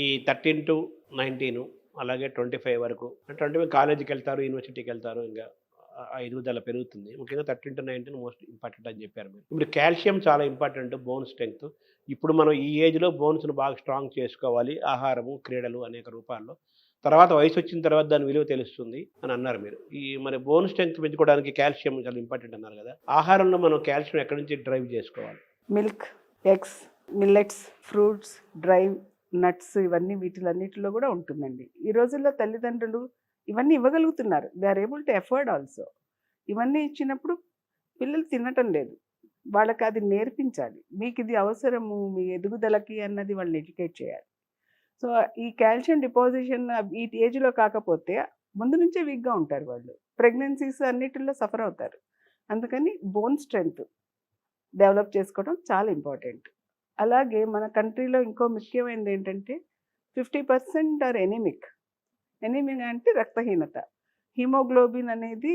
ఈ thirteen to nineteen అలాగే twenty five వరకు ట్వంటీ ఫైవ్ కాలేజీకి వెళ్తారు యూనివర్సిటీకి వెళ్తారు ఇంకా ఎదుగుదల పెరుగుతుంది. ముఖ్యంగా thirteen to nineteen most important అని చెప్పారు మీరు. ఇప్పుడు కాల్షియం చాలా ఇంపార్టెంట్ బోన్ స్ట్రెంగ్త్ ఇప్పుడు మనం ఈ ఏజ్లో బోన్స్ను బాగా స్ట్రాంగ్ చేసుకోవాలి ఆహారము క్రీడలు అనేక రూపాల్లో. తర్వాత వయసు వచ్చిన తర్వాత దాని విలువ తెలుస్తుంది అని అన్నారు మీరు. ఈ మరి బోన్ స్ట్రెంగ్త్ పెంచుకోవడానికి కాల్షియం చాలా ఇంపార్టెంట్ అన్నారు కదా. ఆహారంలో మనం కాల్షియం ఎక్కడి నుంచి డ్రైవ్ చేసుకోవాలి? Milk eggs millets fruits dry nuts ఇవన్నీ వీటిలన్నిటిలో కూడా ఉంటుందండి. ఈ రోజుల్లో తల్లిదండ్రులు ఇవన్నీ ఇవ్వగలుగుతున్నారు. They are able to afford also ఇవన్నీ ఇచ్చినప్పుడు పిల్లలు తినటం లేదు. వాళ్ళకి అది నేర్పించాలి. మీకు ఇది అవసరము మీ ఎదుగుదలకి అన్నది వాళ్ళని ఎడ్యుకేట్ చేయాలి. సో ఈ కాల్షియం డిపాజిషన్ ఈ ఏజ్లో కాకపోతే ముందు నుంచే వీక్గా ఉంటారు వాళ్ళు. ప్రెగ్నెన్సీస్ అన్నిటిలో సఫర్ అవుతారు. అందుకని బోన్ స్ట్రెంగ్త్ డెవలప్ చేసుకోవడం చాలా ఇంపార్టెంట్. అలాగే మన కంట్రీలో ఇంకో ముఖ్యమైనది ఏంటంటే fifty percent are anemic. Anemic అంటే రక్తహీనత. హిమోగ్లోబిన్ అనేది